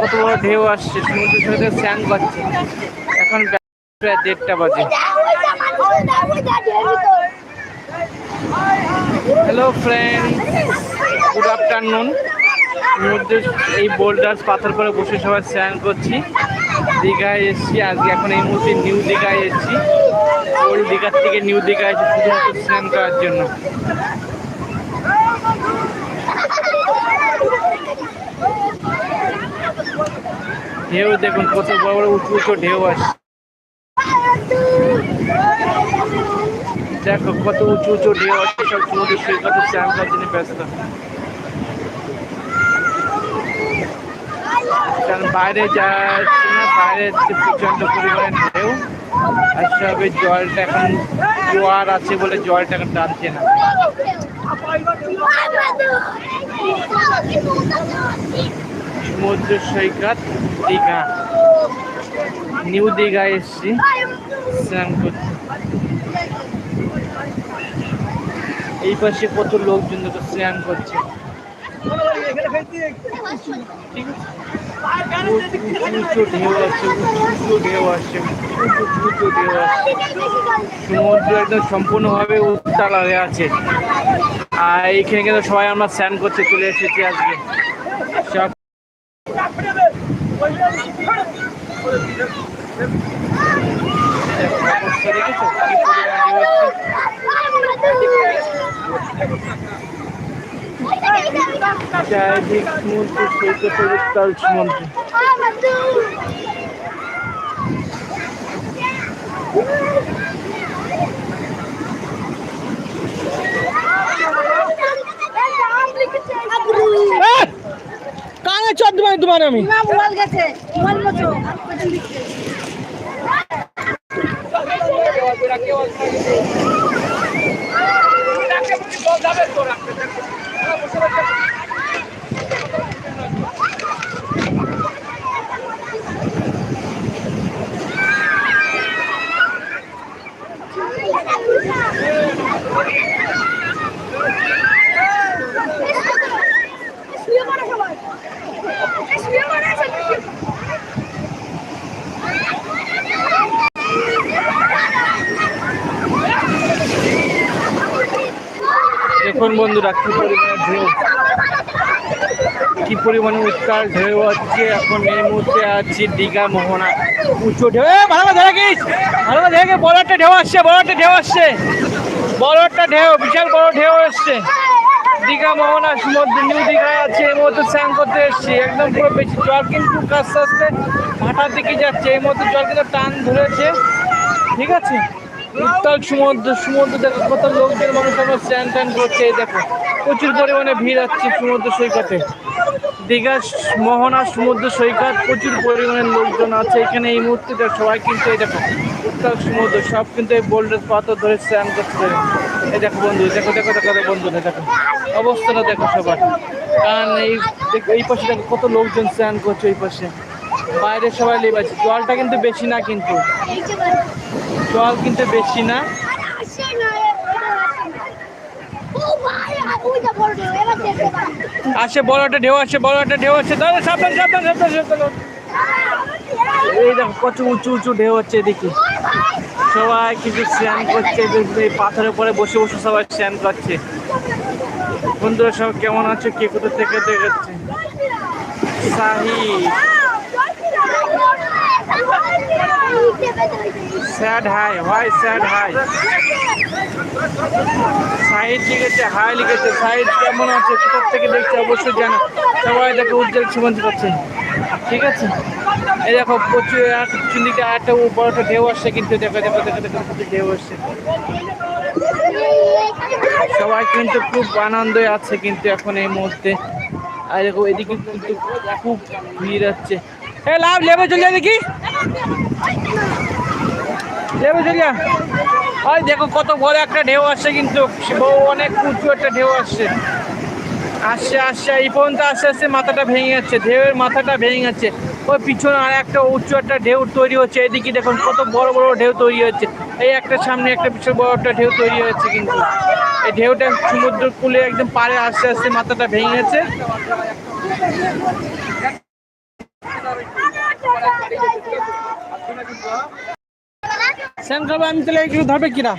কত বড় ঢেউ আসছে, সমুদ্রের সাথে স্নান করছে। এখন প্রায় দেড়টা বাজে। হ্যালো ফ্রেন্ড গুড আফটারনুন সমুদ্রের এই বোল্ডার্স পাথর করে বসে সবাই স্নান করছি। দীঘায় এসেছি। আজকে এখন এই মুহূর্তে নিউ দীঘায় এসেছি। ওল্ড দীঘার থেকে নিউ দীঘায় এসেছি শুধুমাত্র স্নান করার জন্য। ঢেউ, দেখুন কত বড় বড় উঁচু উঁচু ঢেউ আসছে দেখো কত উঁচু উঁচু ঢেউ আছে, সব সমুদ্র সৈকতে স্নান করার জন্য ব্যস্ত। কারণ বাইরে যাচ্ছে না, বাইরে হচ্ছে প্রচণ্ড পরিমাণে ঢেউ। আর সবে জলটা এখন জোয়ার আছে বলে জলটা এখন টানছে না। সমুদ্র সৈকত দীঘা। নিউ দীঘা এসছি। স্নান করতে। এই পাশে কত লোকজন দেখো স্নান করছে। উঁচু ঢেউ উঁচু ঢেউ আসছে ঢেউ সমুদ্র একদম সম্পূর্ণভাবে উত্তাল আছে। আর এইখানে কিন্তু সবাই আমরা স্নান করতে চলে এসেছি আজকে। অবস্থা দেখেছ কি পরিমাণ ঢেউ আসছে চোদ্দ মানে তোমার আমি মোবাইল গেছে মোবাইল মতো দিক থেকে। শুয়ে দেখুন বন্ধুরা, কি পরিমাণে ঢেউ? কি পরিমাণে উত্তাল ঢেউ হচ্ছে এখন এই মুহূর্তে আছি দীঘা মোহনা। উঁচু ঢেউ ভালো ধরে গিস। ভালো ধরে গিস। বড় একটা ঢেউ আসছে, বড় একটা ঢেউ আসছে। বড় একটা ঢেউ, বিশাল বড় ঢেউ আসছে দীঘা মোহনা, সমুদ্র, নিউ দীঘায় আছে, এই মুহূর্তে স্নান করতে এসেছি। একদম পুরো বেশি জল কিন্তু আস্তে আস্তে ভাটার দিকে যাচ্ছে, এই মুহূর্তে জল কিন্তু টান ধরেছে। ঠিক আছে? উত্তাল সমুদ্র সমুদ্র দেখো, কত লোকজন মানুষ আমরা স্নান টান করছে, এই দেখো। প্রচুর পরিমাণে ভিড় আছে সমুদ্র সৈকতে। দীঘা মোহনা সমুদ্র সৈকত, প্রচুর পরিমাণে লোকজন আছে এখানে এই মুহূর্তে সবাই কিন্তু এই দেখো, উত্তাল সমুদ্র সব কিন্তু এই বোল্ডার পাথর ধরে স্নান করছে। এই দেখো বন্ধু দেখো দেখো দেখো দেখো বন্ধু দেখো। অবস্থাটা দেখো সবার। কারণ এই এই পাশে দেখো কত লোকজন স্নান করছে, এই পাশে। বাইরে সবাই লেবে আছে জলটা কিন্তু বেশি না কিন্তু। জল কিন্তু বেশি না। আসে বড় একটা ঢেউ, আসে বড় একটা ঢেউ, আসে। দাদা সাবধান সাবধান সাবধান সাবধান। এই দেখো, কত উঁচু উঁচু ঢেউ হচ্ছে এদিকে। সবাই কিছু স্নান করছে এই পাথরের পরে বসে বসে সবাই স্নান করছে। বন্ধুরা সব কেমন আছে? কে কোথা থেকে দেখাচ্ছে সাহি sad hi why sad hi. Side লিখেছে, হাই লিখেছে। সাইড কেমন আছে? কোথার থেকে দেখছে? অবশ্যই জানো। সবাই দেখো উজ্জ্বল সুগন্ধ করছে ঠিক আছে? এই দেখো, প্রচুর চিন্দিকে একটা বড় একটা ঢেউ আসছে কিন্তু দেখো দেখো দেখো দেখো ঢেউ আসছে। সবাই কিন্তু খুব আনন্দে আছে কিন্তু এখন এই মুহূর্তে। আর দেখো, এদিকে কিন্তু খুব ভিড় হচ্ছে। এ লাভ, লেবে চলে যায় দেখি ওই দেখো কত বড় একটা ঢেউ আসছে কিন্তু। অনেক উঁচু একটা ঢেউ আসছে। আসছে আসছে, এই পর্যন্ত আস্তে আস্তে মাথাটা ভেঙে যাচ্ছে। ঢেউয়ের মাথাটা ভেঙে যাচ্ছে। ওই পিছনে আর একটা উঁচু একটা ঢেউ তৈরি হচ্ছে। এদিকে দেখুন কত বড় বড় ঢেউ তৈরি হচ্ছে। এই একটা সামনে একটা পিছনে বড় একটা ঢেউ তৈরি হচ্ছে কিন্তু। এই ঢেউটা সমুদ্র কূলে একদম পারে আস্তে আস্তে মাথাটা ভেঙে গেছে সেন্ট্রাল সব আমি তাহলে এগুলো ধরবে কিনা?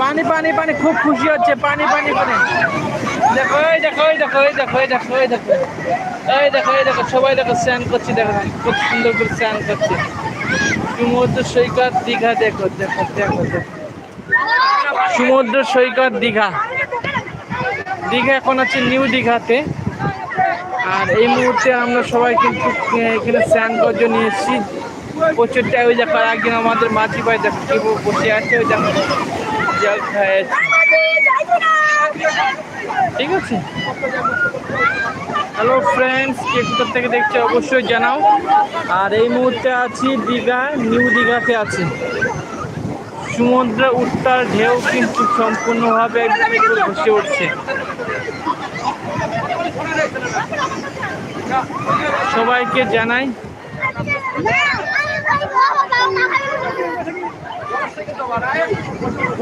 পানি পানি পানি খুব খুশি হচ্ছে পানি পানি পানি। দেখো এই দেখো এই দেখো এই দেখো এই দেখো এই দেখো। এই দেখো এই দেখো সবাই দেখো স্নান করছে দেখো খুব সুন্দর করে স্নান করছে। সমুদ্র সৈকত দীঘা দেখো দেখো দেখো সমুদ্র সৈকত দীঘা। দীঘা এখন আছে নিউ দীঘাতে। আর এই মুহূর্তে আমরা সবাই কিন্তু এখানে স্নান করার নিয়ে এসেছি। প্রচুরটা ওই দেখো আর একদিন আমাদের মাঝি ভাই দেখো কি বসে আছে, ওই দেখো জল ঠিক আছে? হ্যালো ফ্রেন্ডস কে কোথা থেকে দেখছে অবশ্যই জানাও। আর এই মুহূর্তে আছি দীঘা, নিউ দীঘাতে আছি। সমুদ্র উত্তার ঢেউ কিন্তু সম্পূর্ণভাবে ভেসে উঠছে। সবাইকে জানাই।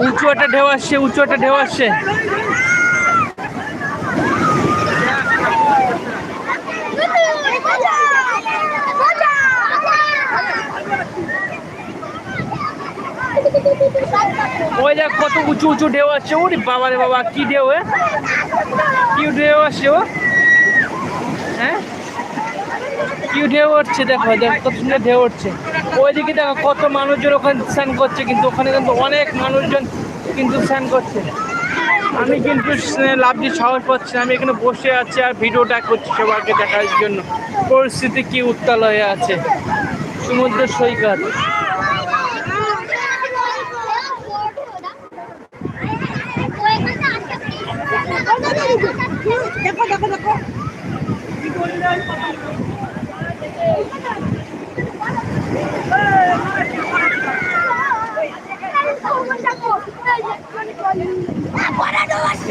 উঁচু একটা ঢেউ আসছে, উঁচু একটা ঢেউ আসছে। ওই দেখ কত উঁচু উঁচু ঢেউ আসছে ওরে বাবা রে বাবা, কি ঢেউ কি ঢেউ আসছে, ও? হ্যাঁ? কি ঢেউ উঠছে, দেখো দেখো, কত সুন্দর ঢেউ উঠছে। ওইদিকে দেখো কত মানুষজন ওখানে স্নান করছে, কিন্তু ওখানে কিন্তু অনেক মানুষজন কিন্তু স্নান করছে। আমি কিন্তু লাভ দিয়ে সাহস পাচ্ছি। আমি এখানে বসে আছি আর ভিডিওটা করছি সবাইকে দেখার জন্য। পরিস্থিতি কি উত্তাল হয়ে আছে। সমুদ্র সৈকত। দেখো দেখো দেখো।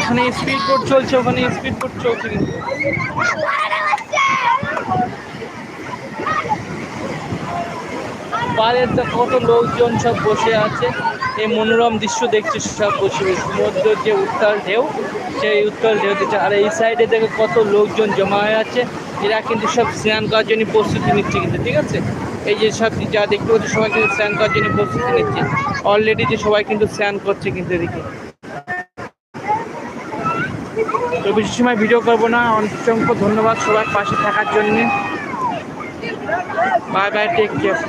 এখানে স্পিড বোট চলছে, ওখানে স্পিড বোট চলছে কিন্তু। পাড়ের কত লোকজন সব বসে আছে। এই মনোরম দৃশ্য দেখছে সব বসে সমুদ্র যে উত্তাল ঢেউ, সেই উত্তাল ঢেউ দেখছে। আর এই সাইডে দেখে কত লোকজন জমা হয়ে আছে। এরা কিন্তু সব স্নান করার জন্য প্রস্তুতি নিচ্ছে কিন্তু, ঠিক আছে? এই যে সব যা দেখতে পাচ্ছি, সবাই কিন্তু স্নান করার জন্য প্রস্তুতি নিচ্ছে। অলরেডি যে সবাই কিন্তু স্নান করছে কিন্তু এদিকে তো বেশি সময় ভিডিও করব না। অসংখ্য ধন্যবাদ সবার পাশে থাকার জন্য। বাই বাই টেক কেয়ার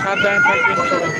সাবধানে থাকবেন সবাই।